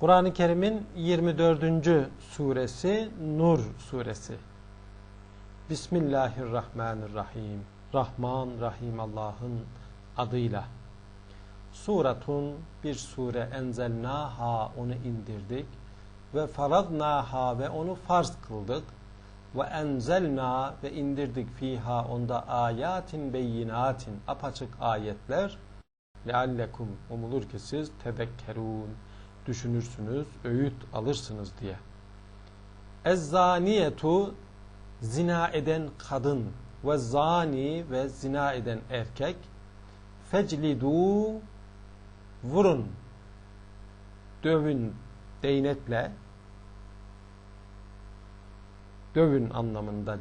Kur'an-ı Kerim'in 24. suresi Nur suresi. Bismillahirrahmanirrahim. Rahman Rahim Allah'ın adıyla. Suratun bir sure enzelnaha onu indirdik ve faradnaha ve onu farz kıldık ve enzelna ve indirdik fiha onda ayatin beyinatin apaçık ayetler leallekum umulur ki siz tedekkerun düşünürsünüz, öğüt alırsınız diye. Ezzaniyetu zina eden kadın ve zani ve zina eden erkek feclidu vurun dövün değnekle dövün anlamında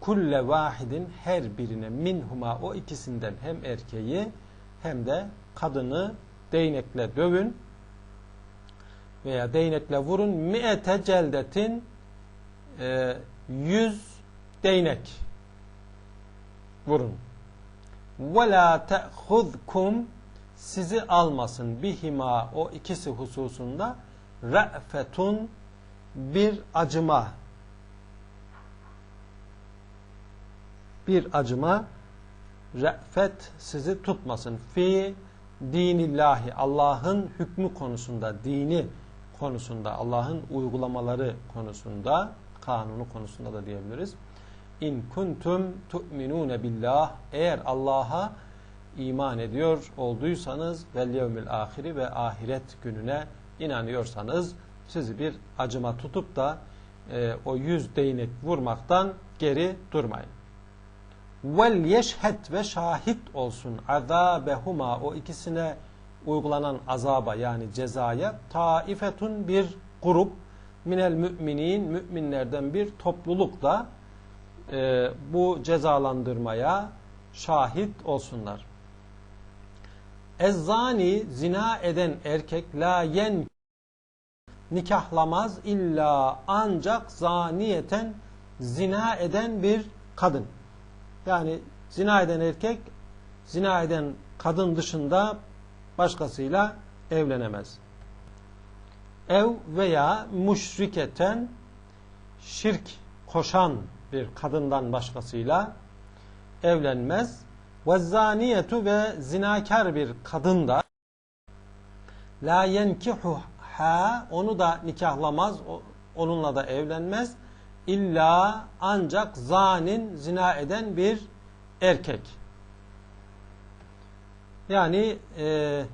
kulle vahidin her birine minhuma o ikisinden hem erkeği hem de kadını değnekle dövün veya değnekle vurun. Mi'ete celdetin e, yüz değnek vurun. Ve la te'huzkum sizi almasın. Bihima o ikisi hususunda re'fetun bir acıma. Bir acıma. re'fet sizi tutmasın. Fi dinillahi Allah'ın hükmü konusunda dini konusunda Allah'ın uygulamaları konusunda kanunu konusunda da diyebiliriz. İn kuntum tu'minune billah eğer Allah'a iman ediyor olduysanız vel yevmil ahiri ve ahiret gününe inanıyorsanız sizi bir acıma tutup da e, o yüz değnek vurmaktan geri durmayın. Vel yeşhed ve şahit olsun azabehuma o ikisine uygulanan azaba yani cezaya taifetun bir grup minel müminin müminlerden bir topluluk da e, bu cezalandırmaya şahit olsunlar. Ezzani zina eden erkek la yen nikahlamaz illa ancak zaniyeten zina eden bir kadın. Yani zina eden erkek zina eden kadın dışında başkasıyla evlenemez. Ev veya müşriketen şirk koşan bir kadından başkasıyla evlenmez. Ve zaniyetu ve zinakar bir kadın da la yenkihuha onu da nikahlamaz, onunla da evlenmez. İlla ancak zanin zina eden bir erkek. Yani e,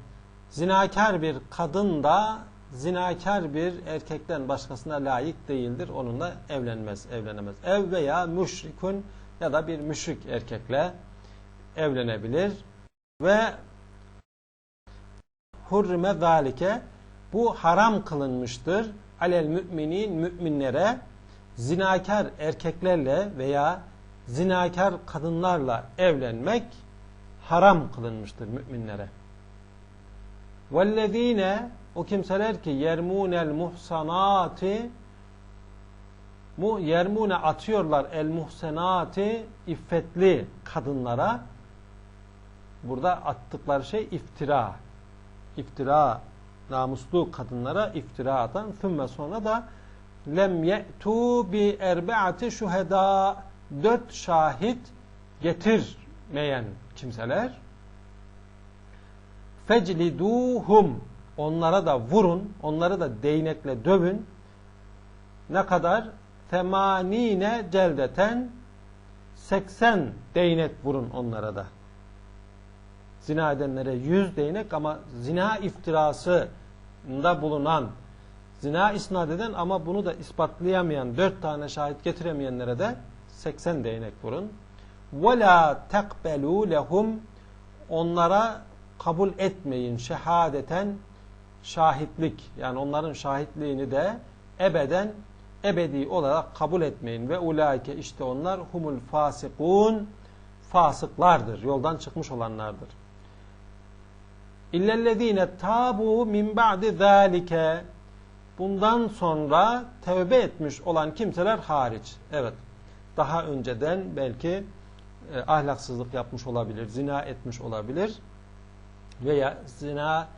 zinakar bir kadın da zinakar bir erkekten başkasına layık değildir. Onunla evlenmez, evlenemez. Ev veya müşrikun ya da bir müşrik erkekle evlenebilir. Ve hurrime zalike bu haram kılınmıştır. Alel müminin müminlere zinakar erkeklerle veya zinakar kadınlarla evlenmek haram kılınmıştır müminlere. وَالَّذ۪ينَ O kimseler ki yermunel muhsanati mu yermune atıyorlar el muhsenati iffetli kadınlara burada attıkları şey iftira iftira namuslu kadınlara iftira atan sümme sonra da lem ye'tu bi erbe'ati şuheda dört şahit getirmeyen kimseler. Fecliduhum. Onlara da vurun onları da değnekle dövün. Ne kadar? Temanine celdeten 80 değnek vurun onlara da. Zina edenlere 100 değnek ama zina iftirasında bulunan zina isnat eden ama bunu da ispatlayamayan 4 tane şahit getiremeyenlere de 80 değnek vurun ve la tekbelu lehum onlara kabul etmeyin şehadeten şahitlik yani onların şahitliğini de ebeden ebedi olarak kabul etmeyin ve ulaike işte onlar humul fasikun fasıklardır yoldan çıkmış olanlardır. İllellezine tabu min ba'di zalike bundan sonra tevbe etmiş olan kimseler hariç. Evet. Daha önceden belki e, ahlaksızlık yapmış olabilir, zina etmiş olabilir veya zina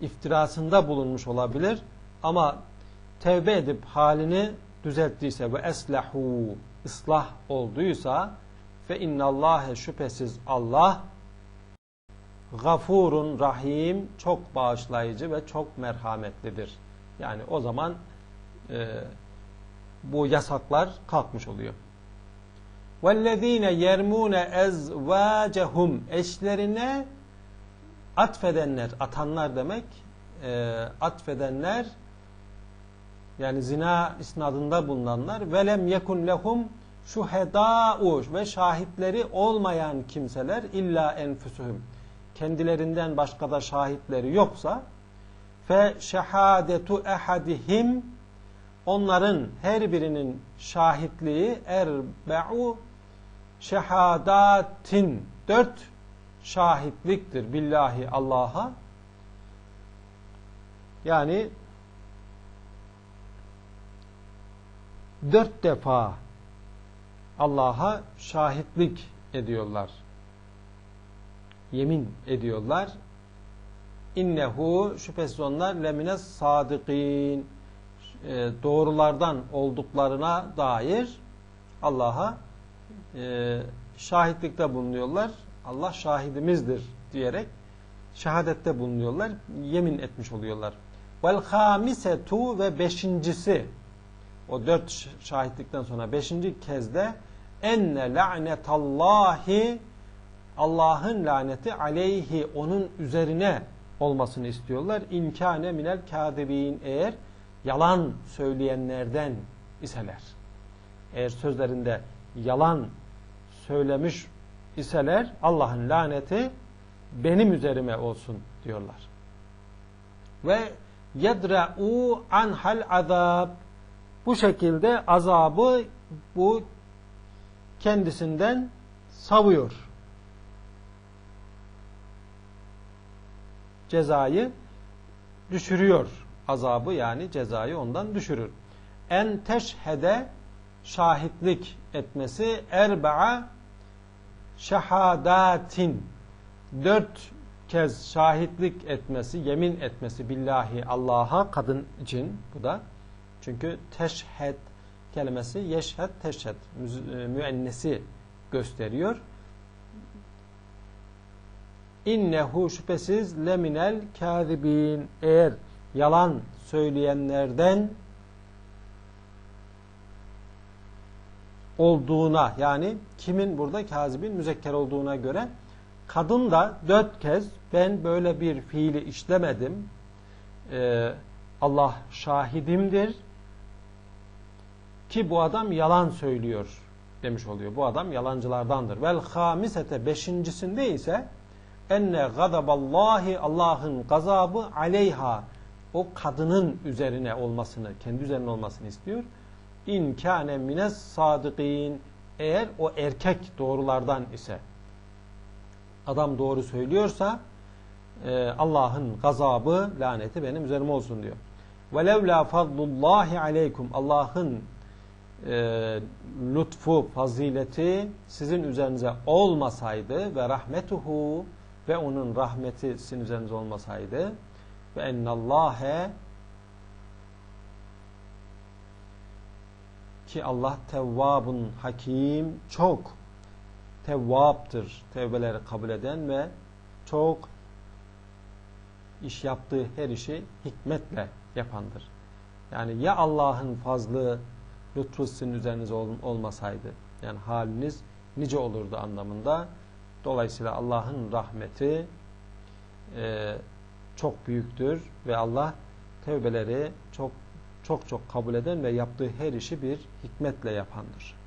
iftirasında bulunmuş olabilir ama tevbe edip halini düzelttiyse ve eslahu ıslah olduysa fe innallâhe şüphesiz Allah gafurun rahim çok bağışlayıcı ve çok merhametlidir. Yani o zaman e, bu yasaklar kalkmış oluyor. وَالَّذ۪ينَ يَرْمُونَ اَزْوَاجَهُمْ Eşlerine atfedenler, atanlar demek, e, atfedenler yani zina isnadında bulunanlar velem yekun lehum şuhedâ'u ve şahitleri olmayan kimseler illa enfüsühüm kendilerinden başka da şahitleri yoksa fe şehadetu ehadihim onların her birinin şahitliği erbe'u şehadatin dört şahitliktir billahi Allah'a yani dört defa Allah'a şahitlik ediyorlar. Yemin ediyorlar. İnnehu şüphesiz onlar lemine sadıkin e, doğrulardan olduklarına dair Allah'a e, şahitlikte bulunuyorlar. Allah şahidimizdir diyerek şehadette bulunuyorlar. Yemin etmiş oluyorlar. Vel hamisetu ve beşincisi o dört şahitlikten sonra beşinci kez de enne la'netallahi Allah'ın laneti aleyhi onun üzerine olmasını istiyorlar. İnkâne minel kâdibîn eğer yalan söyleyenlerden iseler. Eğer sözlerinde yalan söylemiş iseler Allah'ın laneti benim üzerime olsun diyorlar. Ve yedra'u anhal azab bu şekilde azabı bu kendisinden savuyor. Cezayı düşürüyor. Azabı yani cezayı ondan düşürür. En teşhede şahitlik etmesi erba'a şehadatin dört kez şahitlik etmesi, yemin etmesi billahi Allah'a kadın için bu da çünkü teşhed kelimesi yeşhed teşhed e, müennesi gösteriyor. İnnehu şüphesiz leminel kâzibin eğer yalan söyleyenlerden olduğuna yani kimin burada kazibin müzekker olduğuna göre kadın da dört kez ben böyle bir fiili işlemedim ee, Allah şahidimdir ki bu adam yalan söylüyor demiş oluyor. Bu adam yalancılardandır. Vel hamisete beşincisinde ise enne gadaballahi Allah'ın gazabı aleyha o kadının üzerine olmasını, kendi üzerine olmasını istiyor. İn kâne mines sadıkîn eğer o erkek doğrulardan ise adam doğru söylüyorsa e, Allah'ın gazabı, laneti benim üzerime olsun diyor. وَلَوْلَا فَضْلُ اللّٰهِ عَلَيْكُمْ Allah'ın e, lütfu, fazileti sizin üzerinize olmasaydı ve rahmetuhu ve onun rahmeti sizin üzerinize olmasaydı ve ennallâhe ki Allah tevvabun hakim çok tevvaptır tevbeleri kabul eden ve çok iş yaptığı her işi hikmetle yapandır. Yani ya Allah'ın fazlı lütfu sizin üzerinize olmasaydı yani haliniz nice olurdu anlamında. Dolayısıyla Allah'ın rahmeti e, çok büyüktür ve Allah tevbeleri çok çok çok kabul eden ve yaptığı her işi bir hikmetle yapandır.